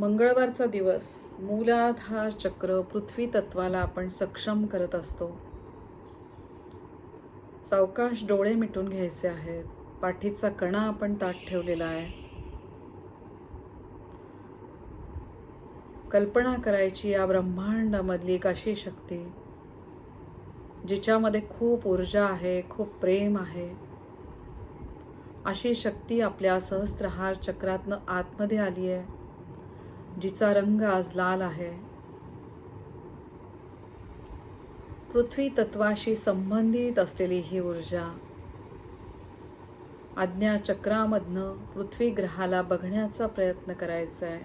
मंगळवारचा दिवस मूलाधार चक्र पृथ्वी तत्वाला आपण सक्षम करत असतो. सावकाश डोळे मिटून घ्यायचे आहेत. पाठीचा कणा आपण ताट ठेवलेला आहे. कल्पना करायची या ब्रह्मांडामधली एक अशी शक्ती जिच्यामध्ये खूप ऊर्जा आहे खूप प्रेम आहे. अशी शक्ती आपल्या सहस्त्रहार चक्रातनं आतमध्ये आली आहे जिचा रंग आज लाल आहे. पृथ्वी तत्वाशी संबंधित असलेली ही ऊर्जा आज्ञा चक्रामधनं पृथ्वी ग्रहाला बघण्याचा प्रयत्न करायचा आहे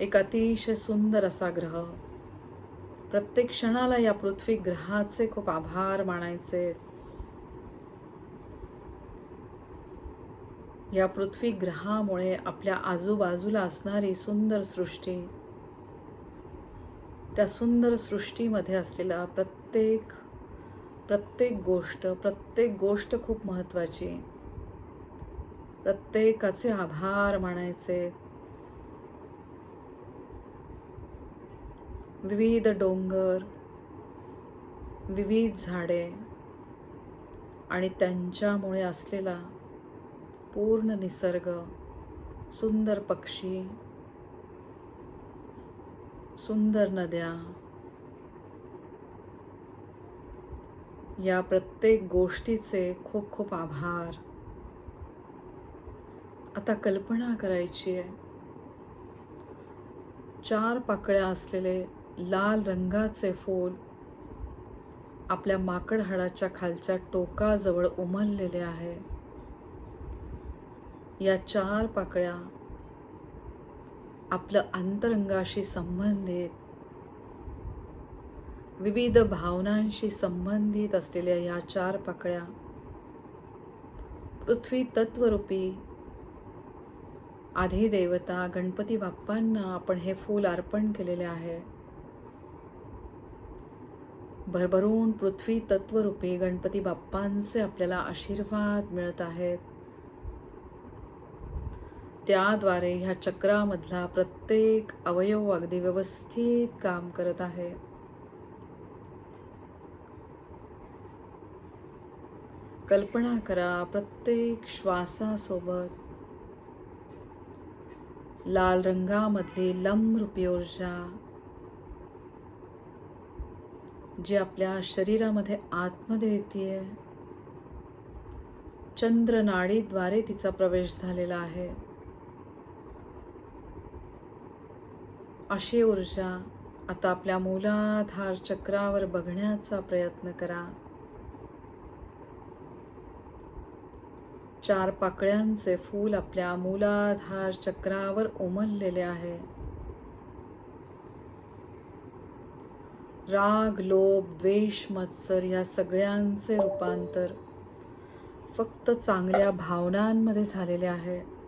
एक अतिशय सुंदर असा ग्रह. प्रत्येक क्षणाला या पृथ्वी ग्रहाचे खूप आभार मानायचे. या पृथ्वी ग्रहामुळे आपल्या आजूबाजूला असणारी सुंदर सृष्टी. त्या सुंदर सृष्टीमध्ये असलेला प्रत्येक प्रत्येक गोष्ट प्रत्येक गोष्ट खूप महत्त्वाची. प्रत्येकाचे आभार मानायचे. विविध डोंगर विविध झाडे आणि त्यांच्यामुळे असलेला पूर्ण निसर्ग सुंदर पक्षी सुंदर नद्या. या प्रत्येक गोष्टीचे खूप खूप आभार. आता कल्पना करायची आहे. चार पाकळ्या असलेले लाल रंगाचे फूल आपल्या माकड हाडाच्या खालच्या टोकाजवळ उमललेले आहे. या चार पाकळ्या आपलं अंतरंगाशी संबंधित विविध भावनांशी संबंधित असलेल्या या चार पाकळ्या पृथ्वी तत्वरूपी आधिदेवता गणपती बाप्पांना आपण हे फूल अर्पण केलेले आहे. भरभरून पृथ्वी तत्वरूपी गणपती बाप्पांचे आपल्याला आशीर्वाद मिळत आहेत. त्याद्वारे ह्या चक्रामधला प्रत्येक अवयव अगदी व्यवस्थित काम करत आहे. कल्पना करा प्रत्येक श्वासासोबत. लाल रंगामधली लमरूपी ऊर्जा जी आपल्या शरीरामध्ये आतमध्ये येते चंद्रनाडीद्वारे तिचा प्रवेश झालेला आहे. अशी ऊर्जा आता आपल्या मूलाधार चक्रावर बघण्याचा प्रयत्न करा. चार पाकळ्यांचे फूल आपल्या मूलाधार चक्रावर उमललेले आहे. राग लोभ द्वेष मत्सर या सगळ्यांचे रूपांतर फक्त चांगल्या भावनांमध्ये झालेले आहे.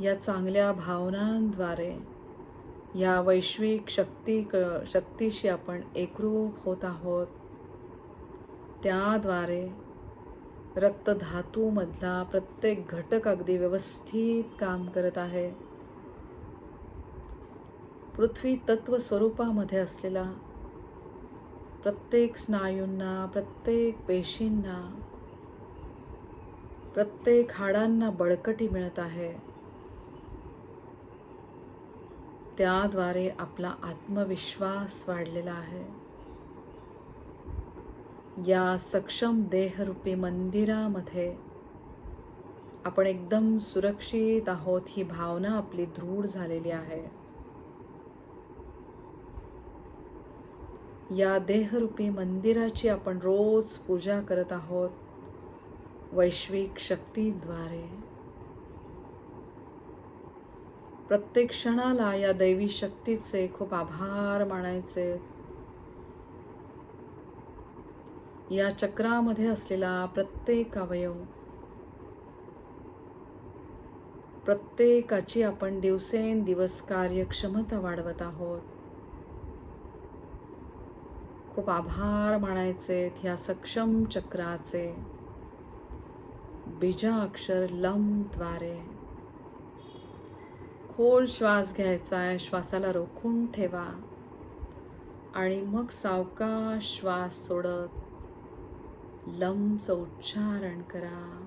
या चांगल्या भावनांद्वारे या वैश्विक शक्ती क शक्तीशी आपण एकरूप होत आहोत त्याद्वारे रक्तधातूमधला प्रत्येक घटक अगदी व्यवस्थित काम करत आहे. पृथ्वी तत्व स्वरूपामध्ये असलेला प्रत्येक स्नायूंना प्रत्येक पेशींना प्रत्येक हाडांना बळकटी मिळत आहे. त्याद्वारे आपला आत्मविश्वास वाढलेला आहे. या सक्षम देहरूपी मंदिरामध्ये आपण एकदम सुरक्षित आहोत ही भावना आपली दृढ झालेली आहे. या देहरूपी मंदिराची आपण रोज पूजा करत आहोत वैश्विक शक्तीद्वारे. प्रत्येक क्षणाला या दैवी शक्तीचे खूप आभार मानायचे. या चक्रामध्ये असलेला प्रत्येक अवयव प्रत्येकाची आपण दिवसेंदिवस कार्यक्षमता वाढवत आहोत. खूप आभार मानायचे ह्या सक्षम चक्राचे. बीजा अक्षर लमद्वारे खोल श्वास घ्यायचा आहे श्वासाला रोखून ठेवा. आणि मग सावकाश श्वास सोडत लमचं उच्चारण करा.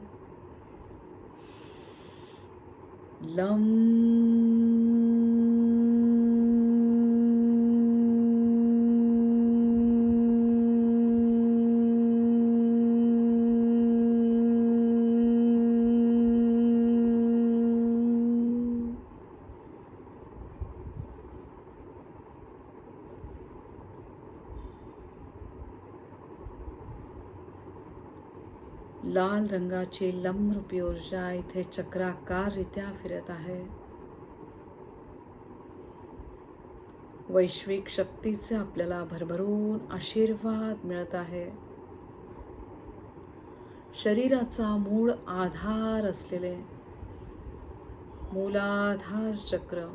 लम लाल रंगाची लमरूपी ऊर्जा इथे चक्राकाररित्या फिरत आहे. वैश्विक शक्तीचे आपल्याला भरभरून आशीर्वाद मिळत आहे. शरीराचा मूळ आधार असलेले मूलाधार चक्र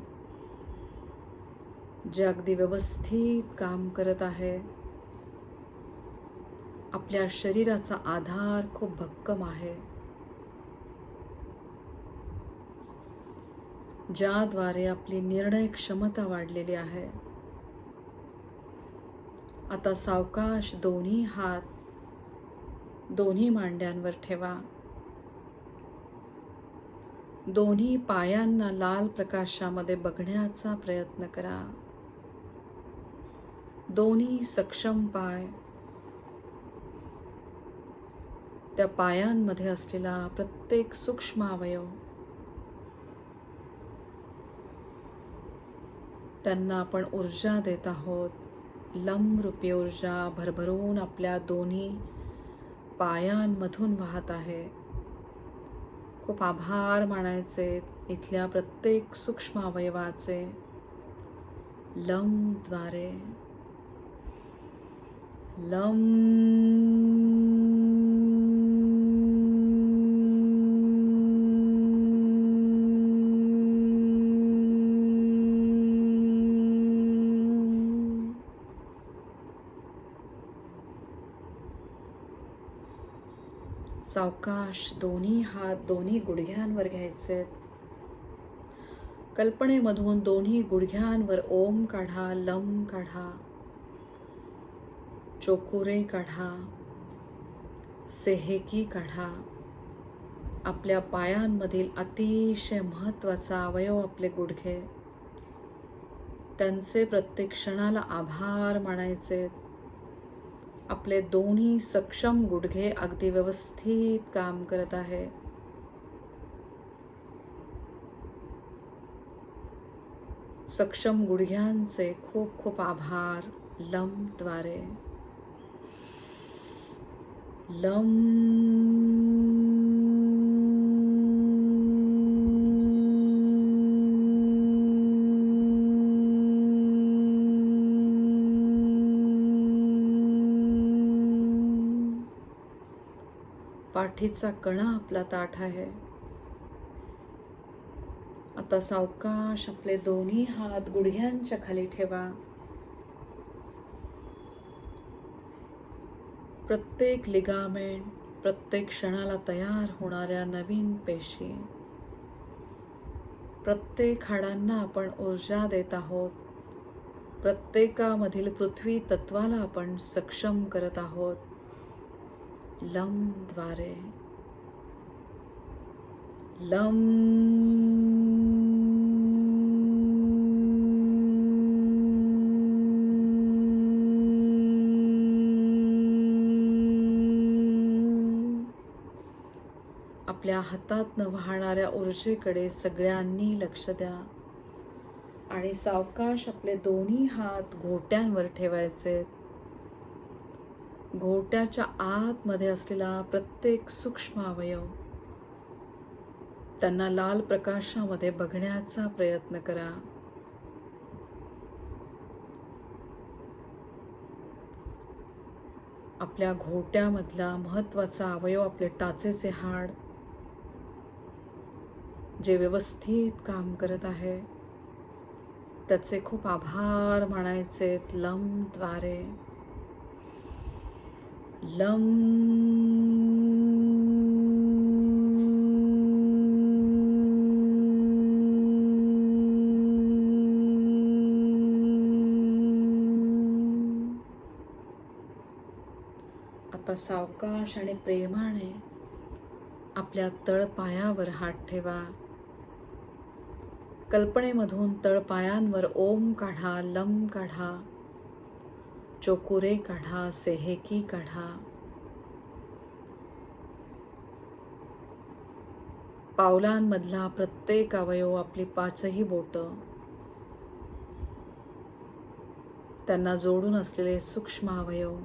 जे अगदी व्यवस्थित काम करत आहे. आपल्या शरीराचा आधार खूप भक्कम आहे. ज्याद्वारे आपली निर्णय क्षमता वाढलेली आहे. आता सावकाश दोन्ही हात दोन्ही मांड्यांवर ठेवा. दोन्ही पायांना लाल प्रकाशामध्ये बघण्याचा प्रयत्न करा. दोन्ही सक्षम पाय त्या पायांमध्ये असलेला प्रत्येक सूक्ष्म अवयव. त्यांना आपण ऊर्जा देत आहोत. लंबरूपी ऊर्जा भरभरून आपल्या दोन्ही पायांमधून वाहत आहे. खूप आभार मानायचे इथल्या प्रत्येक सूक्ष्म अवयवाचे लमद्वारे लम सावकाश दोन्ही हात दोन्ही गुडघ्यांवर घ्यायचे. कल्पनेमधून दोन्ही गुडघ्यांवर ओम काढा लम काढा चोकुरे काढा सेहेकी काढा. आपल्या पायांमधील अतिशय महत्त्वाचा अवयव आपले गुडघे. त्यांचे प्रत्येक क्षणाला आभार मानायचे. आपले दोन्ही सक्षम गुडघे अगदी व्यवस्थित काम करत आहे. सक्षम गुडघ्यांचे खूप खूप आभार. लमद्वारे लम पाठीचा कणा आपला ताठ आहे. आता सावकाश आपले दोन्ही हात गुडघ्यांच्या खाली ठेवा. प्रत्येक लिगामेंट प्रत्येक क्षणाला तयार होणाऱ्या नवीन पेशी. प्रत्येक हाडांना आपण ऊर्जा देत आहोत. प्रत्येकामधील पृथ्वी तत्वाला आपण सक्षम करत आहोत. लमद्वारे लम. आपल्या हातातनं वाहणाऱ्या ऊर्जेकडे सगळ्यांनी लक्ष द्या आणि सावकाश आपले दोन्ही हात घोट्यांवर ठेवायचे. घोट्याच्या आतमध्ये असलेला प्रत्येक सूक्ष्म अवयव त्यांना लाल प्रकाशामध्ये बघण्याचा प्रयत्न करा. आपल्या घोट्यामधला महत्त्वाचा अवयव आपले टाचेचे हाड जे व्यवस्थित काम करत आहे त्याचे खूप आभार मानायचे लमद्वारे लं आता सावकाश आणि प्रेमाने आपल्या तळपायावर हात ठेवा. कल्पनेमधून तळपायांवर ओम काढा लम काढा. चोकुरे काढा सेहेकी काढा. पावलांमधला प्रत्येक अवयव आपली पाचही बोटं त्यांना जोडून असलेले सूक्ष्म अवयव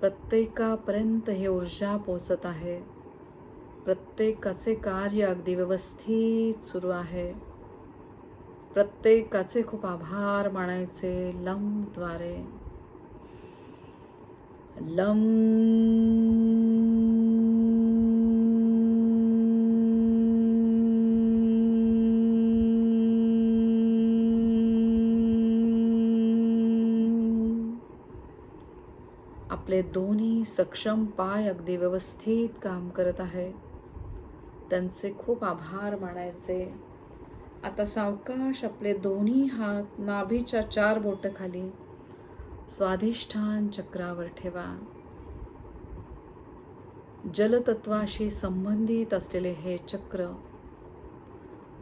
प्रत्येकापर्यंत हे ऊर्जा पोचत आहे. प्रत्येकाचे कार्य अगदी व्यवस्थित सुरू आहे. प्रत्येकाचे खूप आभार मानायचे लंबद्वारे. लम. आपले दोन्ही सक्षम पाय अगदी व्यवस्थित काम करत आहे. त्यांचे खूप आभार मानायचे. आता सावकाश आपले दोन्ही हात नाभीच्या चार बोटं खाली स्वाधिष्ठान चक्रावर ठेवा. जलतत्वाशी संबंधित असलेले हे चक्र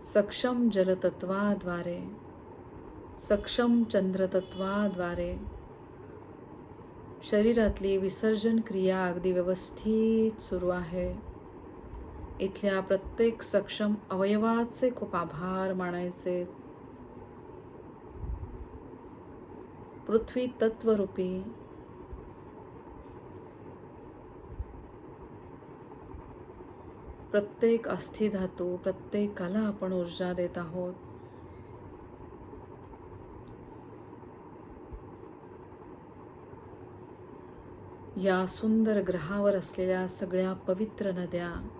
सक्षम जलतत्वाद्वारे सक्षम चंद्रतत्वाद्वारे शरीरातली विसर्जन क्रिया अगदी व्यवस्थित सुरू आहे. इथल्या प्रत्येक सक्षम अवयवाचे खूप आभार मानायचे. पृथ्वी तत्वरूपी. प्रत्येक अस्थिधातू प्रत्येकाला आपण ऊर्जा देत आहोत. या सुंदर ग्रहावर असलेल्या सगळ्या पवित्र नद्या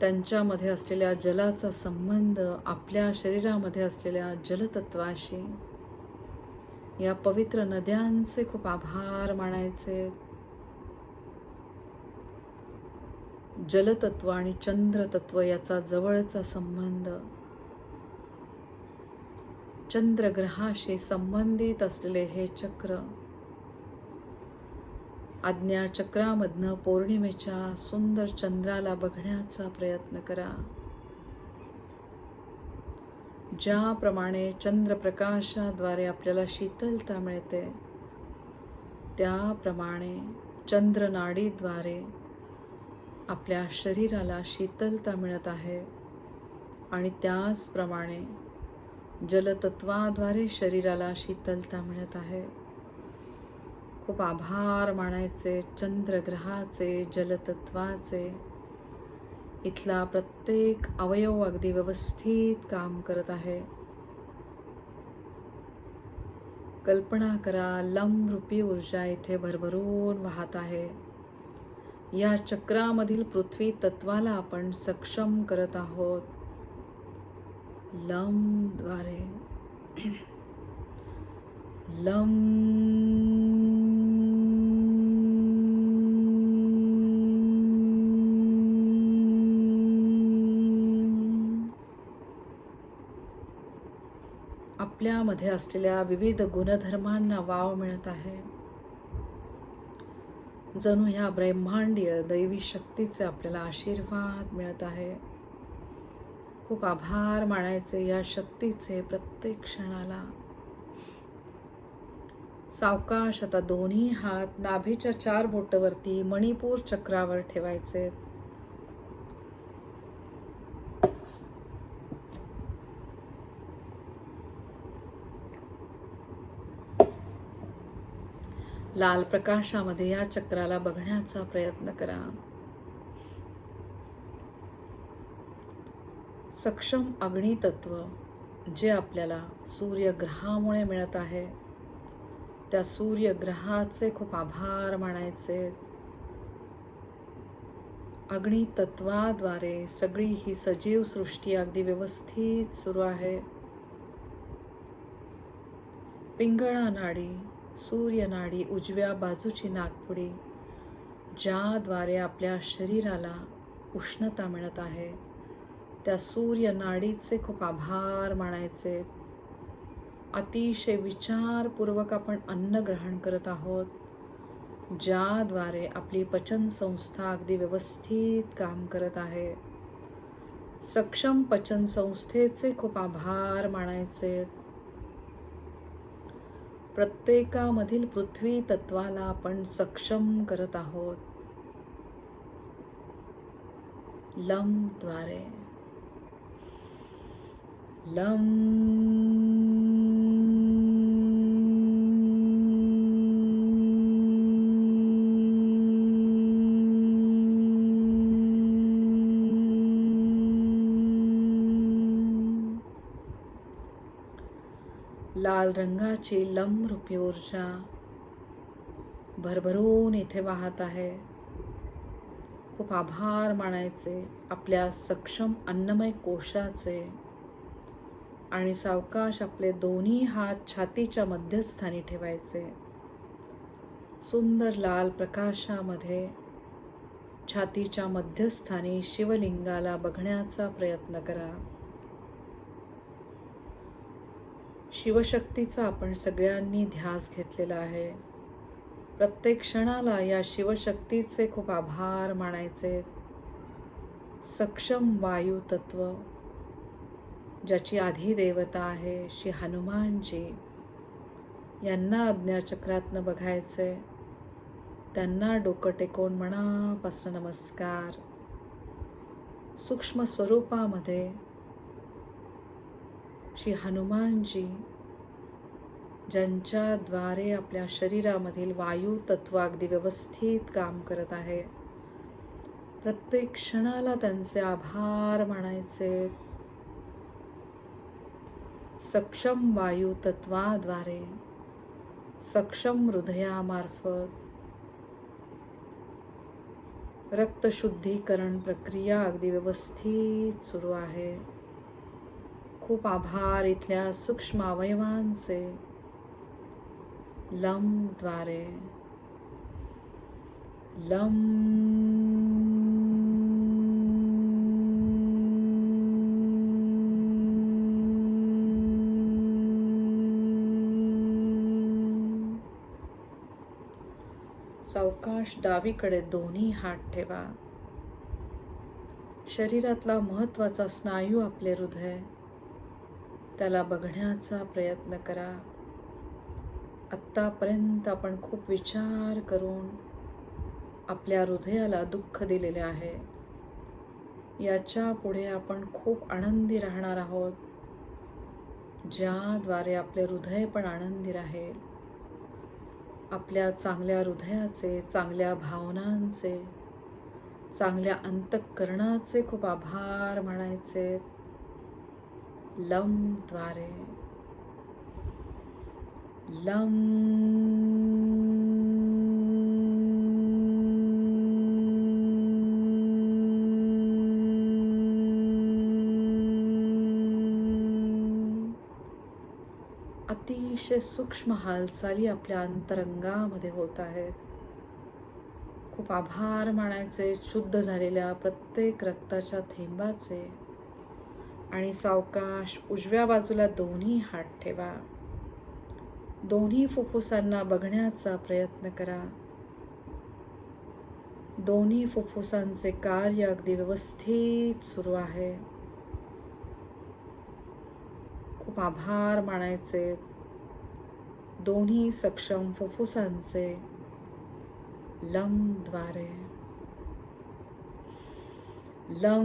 त्यांच्यामध्ये असलेल्या जलाचा संबंध आपल्या शरीरामध्ये असलेल्या जलतत्वाशी. या पवित्र नद्यांचे खूप आभार मानायचे. जलतत्व आणि चंद्रतत्व याचा जवळचा संबंध. चंद्रग्रहाशी संबंधित असलेले हे चक्र आज्ञाचक्रामधनं पौर्णिमेच्या सुंदर चंद्राला बघण्याचा प्रयत्न करा. ज्याप्रमाणे चंद्रप्रकाशाद्वारे आपल्याला शीतलता मिळते त्याप्रमाणे चंद्रनाडीद्वारे आपल्या शरीराला शीतलता मिळत आहे आणि त्याचप्रमाणे जलतत्वाद्वारे शरीराला शीतलता मिळत आहे. खूप आभार मानायचे चंद्रग्रहाचे जलतत्वाचे. इथला प्रत्येक अवयव अगदी व्यवस्थित काम करत आहे. कल्पना करा लंबरूपी ऊर्जा इथे भरभरून वाहत आहे. या चक्रामधील पृथ्वी तत्वाला आपण सक्षम करत आहोत. लमद्वारे लम आपल्यामध्ये असलेल्या विविध गुणधर्मांना वाव मिळत आहे. जणू ह्या ब्रह्मांडीय दैवी शक्तीचे आपल्याला आशीर्वाद मिळत आहे. खूप आभार मानायचे या शक्तीचे प्रत्येक क्षणाला. सावकाश आता दोन्ही हात नाभीच्या चार बोटवरती मणिपूर चक्रावर ठेवायचे. लाल प्रकाशामध्ये या चक्राला बघण्याचा प्रयत्न करा. सक्षम अग्नितत्व जे आपल्याला सूर्यग्रहामुळे मिळत आहे त्या सूर्यग्रहाचे खूप आभार मानायचे. अग्नितत्वाद्वारे सगळी ही सजीव सृष्टी अगदी व्यवस्थित सुरू आहे. पिंगळा नाडी सूर्यनाडी उजव्या बाजूची नागपुडी ज्याद्वारे आपल्या शरीराला उष्णता मिळत आहे त्या सूर्यनाडीचे खूप आभार मानायचे. अतिशय विचारपूर्वक आपण अन्न ग्रहण करत आहोत ज्याद्वारे आपली पचन संस्था अगदी व्यवस्थित काम करत आहे. सक्षम पचन संस्थेचे खूप आभार मानायचे. प्रत्येकामधील पृथ्वी तत्वाला आपण सक्षम करत आहोत. लमद्वारे लम लाल रंगाची लंबरूपी ऊर्जा भरभरून इथे वाहत आहे. खूप आभार मानायचे आपल्या सक्षम अन्नमय कोशाचे. आणि सावकाश आपले दोन्ही हात छातीच्या मध्यस्थानी ठेवायचे. सुंदर लाल प्रकाशामध्ये छातीच्या मध्यस्थानी शिवलिंगाला बघण्याचा प्रयत्न करा. शिवशक्तीचा आपण सगळ्यांनी ध्यास घेतलेला आहे. प्रत्येक क्षणाला या शिवशक्तीचे खूप आभार मानायचे. सक्षम वायू तत्व ज्याची आधी देवता आहे श्री हनुमानजी. यांना आज्ञाचक्रातनं बघायचे. त्यांना डोकं टेकवून मनापासून नमस्कार. सूक्ष्म स्वरूपामध्ये श्री हनुमानजी ज्यांच्याद्वारे आपल्या शरीरामधील वायू तत्व अगदी व्यवस्थित काम करत आहे. प्रत्येक क्षणाला त्यांचे आभार मानायचे. सक्षम वायू तत्वाद्वारे सक्षम हृदयामार्फत रक्तशुद्धीकरण प्रक्रिया अगदी व्यवस्थित सुरू आहे. खूप आभार इथल्या सूक्ष्म अवयवांचे. लमद्वारे लम। सावकाश डावीकडे दोन्ही हात ठेवा. शरीरातला महत्त्वाचा स्नायू आपले हृदय. त्याला बघण्याचा प्रयत्न करा. आत्तापर्यंत आपण खूप विचार करून आपल्या हृदयाला दुःख दिलेले आहे. याच्यापुढे आपण खूप आनंदी राहणार आहोत. ज्याद्वारे आपले हृदय पण आनंदी राहील. आपल्या चांगल्या हृदयाचे चांगल्या भावनांचे चांगल्या अंतःकरणाचे खूप आभार म्हणायचे लमद्वारे लम अतिशय सूक्ष्म हालचाली आपल्या अंतरंगामध्ये होत आहेत. खूप आभार मानायचे शुद्ध झालेल्या प्रत्येक रक्ताच्या थेंबाचे. आणि सावकाश उजव्या बाजूला दोन्ही हात ठेवा. दोन्ही फुफ्फुसांना बघण्याचा प्रयत्न करा. दोन्ही फुफ्फुसांचे कार्य अगदी व्यवस्थित सुरू आहे. खूप आभार मानायचे. दोन्ही सक्षम फुफ्फुसांचे लमद्वारे लम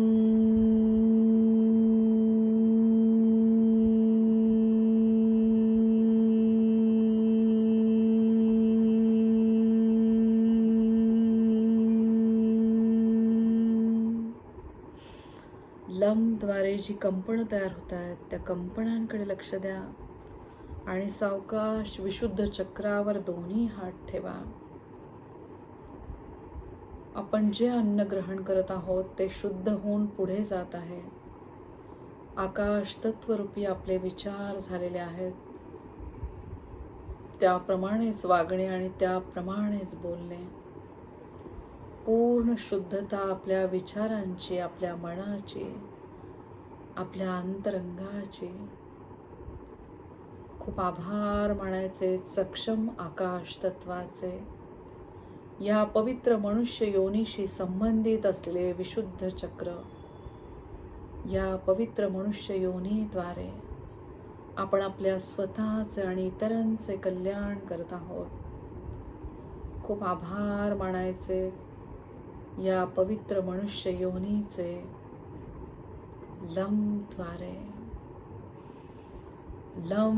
लमद्वारे जी कंपनं तयार होत आहेत त्या कंपनांकडे लक्ष द्या आणि सावकाश विशुद्ध चक्रावर दोन्ही हात ठेवा. आपण जे अन्न ग्रहण करत आहोत ते शुद्ध होऊन पुढे जात आहे. आकाश तत्वरूपी आपले विचार झालेले आहेत. त्याप्रमाणेच वागणे आणि त्याप्रमाणेच बोलणे. पूर्ण शुद्धता आपल्या विचारांची आपल्या मनाची आपल्या अंतरंगाची. खूप आभार मानायचे सक्षम आकाश तत्वाचे. या पवित्र मनुष्य योनीशी संबंधित असलेले विशुद्ध चक्र या पवित्र मनुष्य योनीद्वारे आपण आपल्या स्वतःचे आणि इतरांचे कल्याण करत आहोत. खूप आभार मानायचे या पवित्र मनुष्य योनीचे लमद्वारे लम.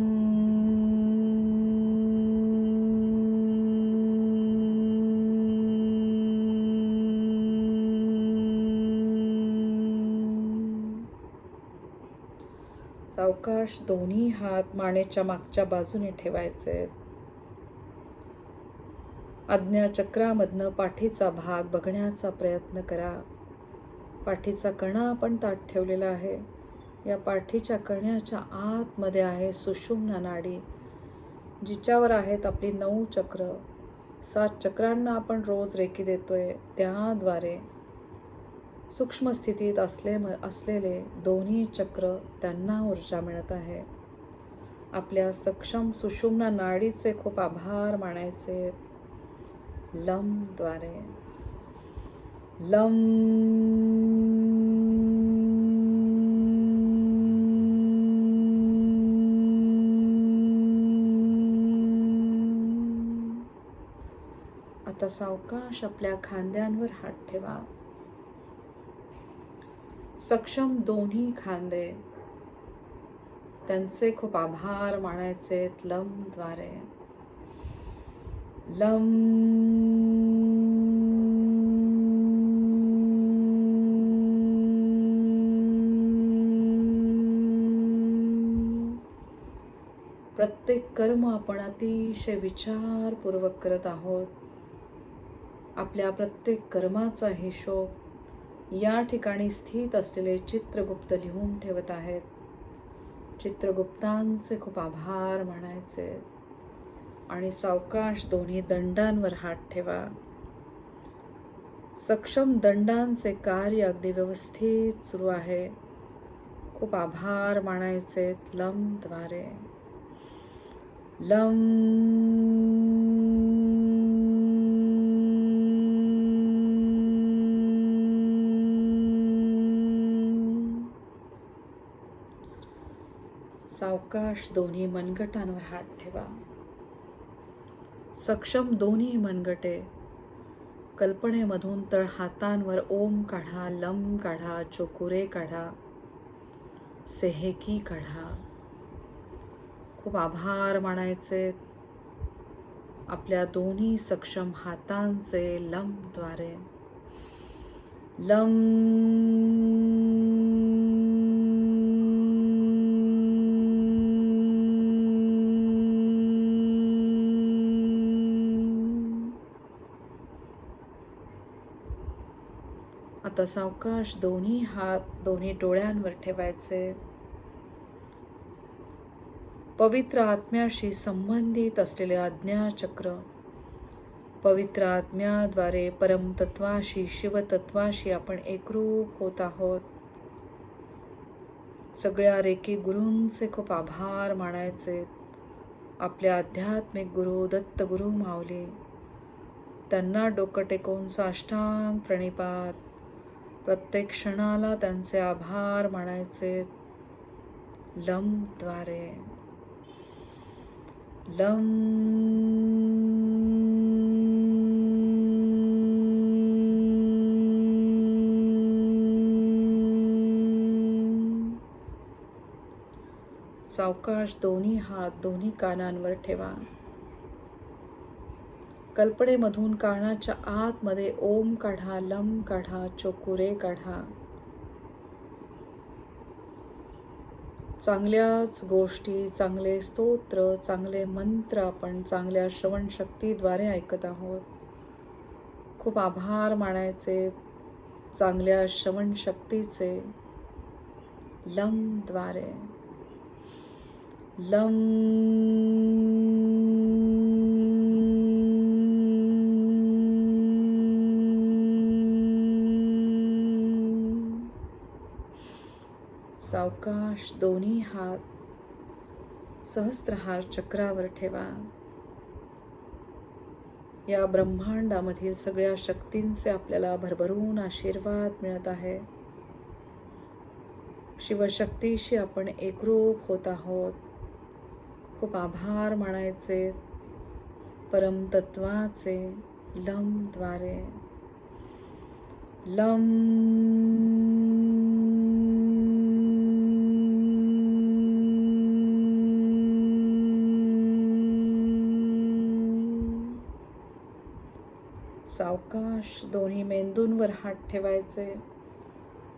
सावकाश दोन्ही हात मानेच्या मागच्या बाजूने ठेवायचे. आज्ञाचक्रामधनं पाठीचा भाग बघण्याचा प्रयत्न करा. पाठीचा कणा आपण ताट ठेवलेला आहे. या पाठीच्या कण्याच्या आतमध्ये आहे सुषुम्ना नाडी जिच्यावर आहेत आपली नऊ चक्र. सात चक्रांना आपण रोज रेकी देतोय त्याद्वारे. सूक्ष्म स्थितीत असले असलेले दोन्ही चक्र त्यांना ऊर्जा मिळत आहे. आपल्या सक्षम सुषुम्ना नाडीचे खूप आभार मानायचे. लमद्वारे लम. आता सावकाश आपल्या खांद्यांवर हात ठेवा. सक्षम दोन्ही खांदे. त्यांचे खूप आभार मानायचे लमद्वारे लम. प्रत्येक कर्म आपण अतिशय विचारपूर्वक करत आहोत. आपल्या प्रत्येक कर्माचा हिशोब या ठिकाणी स्थित असलेले चित्रगुप्त लिहून ठेवत आहेत. चित्रगुप्तांचे खूप आभार मानायचे. आणि सावकाश दोन्ही दंडांवर हात ठेवा. सक्षम दंडांचे कार्य अगदी व्यवस्थित सुरू आहे. खूप आभार मानायचे लमद्वारे लं सावकाश दोन्ही मनगटांवर हात ठेवा. सक्षम दोन्ही मनगटे कल्पनेमधून तळ हातांवर ओम काढा लम काढा चोकुरे काढा सेहेकी काढा. खूप आभार मानायचे. आपल्या दोन्ही सक्षम हातांचे लमद्वारे लम आता सावकाश दोन्ही हात दोन्ही डोळ्यांवर ठेवायचे. पवित्र आत्म्याशी संबंधित असलेले आज्ञाचक्र. पवित्र आत्म्याद्वारे परमतत्वाशी शिवतत्वाशी आपण एकरूप होत आहोत. सगळ्या रेकी गुरूंचे खूप आभार मानायचे. आपले आध्यात्मिक गुरु दत्त गुरु माऊली त्यांना डोकं टेकवून साष्टांग प्रणिपात. प्रत्येक क्षणाला त्यांचे आभार मानायचे. लमद्वारे लम. सावकाश दोन्ही हात दोन्ही कानांवर ठेवा. कल्पनेमधून कानाच्या आतमध्ये ओम काढा लम काढा चोकुरे काढा. चांगल्याच गोष्टी चांगले स्तोत्र चांगले मंत्र आपण चांगल्या श्रवणशक्तीद्वारे ऐकत आहोत. खूप आभार मानायचे चांगल्या श्रवणशक्तीचे. लमद्वारे लम सावकाश दोन्ही हात सहस्त्रहार चक्रावर ठेवा. या ब्रह्मांडामधील सगळ्या शक्तींचे आपल्याला भरभरून आशीर्वाद मिळत आहे. शिवशक्तीशी आपण एकरूप होत आहोत. खूप आभार मानायचे. परमतत्वाचे लमद्वारे लम सावकाश दोन्ही मेंदूंवर हात ठेवायचे.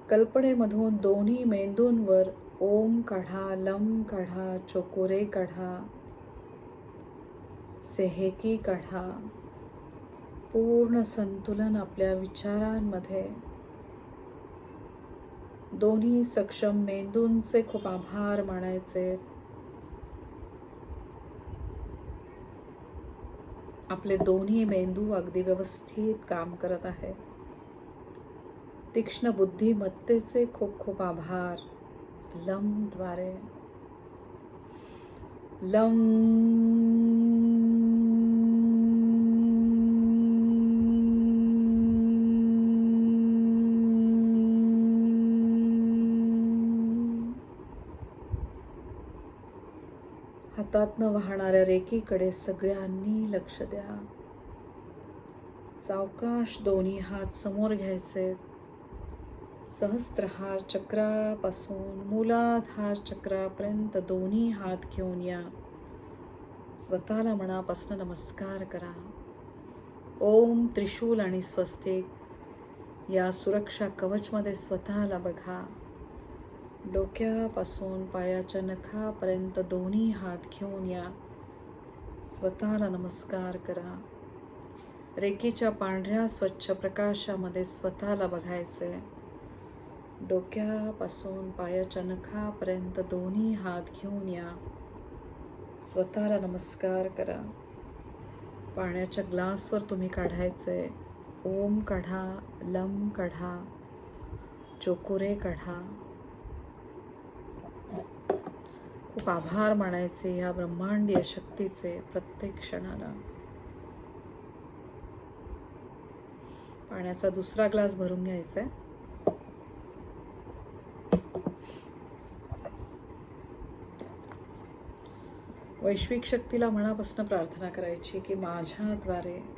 कल्पनेमधून दोन्ही मेंदूंवर ओम काढा लम काढा चोकोरे काढा सेहेकी काढा. पूर्ण संतुलन आपल्या विचारांमध्ये. दोन्ही सक्षम मेंदूंचे खूप आभार मानायचे. आपले दोन्ही मेंदू अगदी व्यवस्थित काम करत आहे. तीक्ष्ण बुद्धिमत्तेचे खूप खूप आभार. लमद्वारे लम हातातनं वाहणाऱ्या रेकीकडे सगळ्यांनी लक्ष द्या. सावकाश दोन्ही हात समोर घ्यायचे. सहस्त्रहार चक्रापासून मूलाधार चक्रापर्यंत दोन्ही हात घेऊन या. स्वतःला मनापासून नमस्कार करा. ओम त्रिशूल आणि स्वस्तिक. या सुरक्षा कवचमध्ये स्वतःला बघा. डोक्यापासून पायाच्या नखापर्यंत दोन्ही हात घेऊन या. स्वतःला नमस्कार करा. रेकीच्या पांढऱ्या स्वच्छ प्रकाशामध्ये स्वतःला बघायचे डोक्यापासून पायाच्या नखापर्यंत दोन्ही हात घेऊन या. स्वतःला नमस्कार करा. पाण्याच्या ग्लासवर तुम्ही काढायचे ओम काढा लम काढा चोकोरे काढा. खूप आभार मानायचे या ब्रह्मांडीय शक्तीचे प्रत्येक क्षणाला. पाण्याचा दुसरा ग्लास भरून घ्यायचा आहे. वैश्विक शक्तीला मनापासून प्रार्थना करायची की माझ्याद्वारे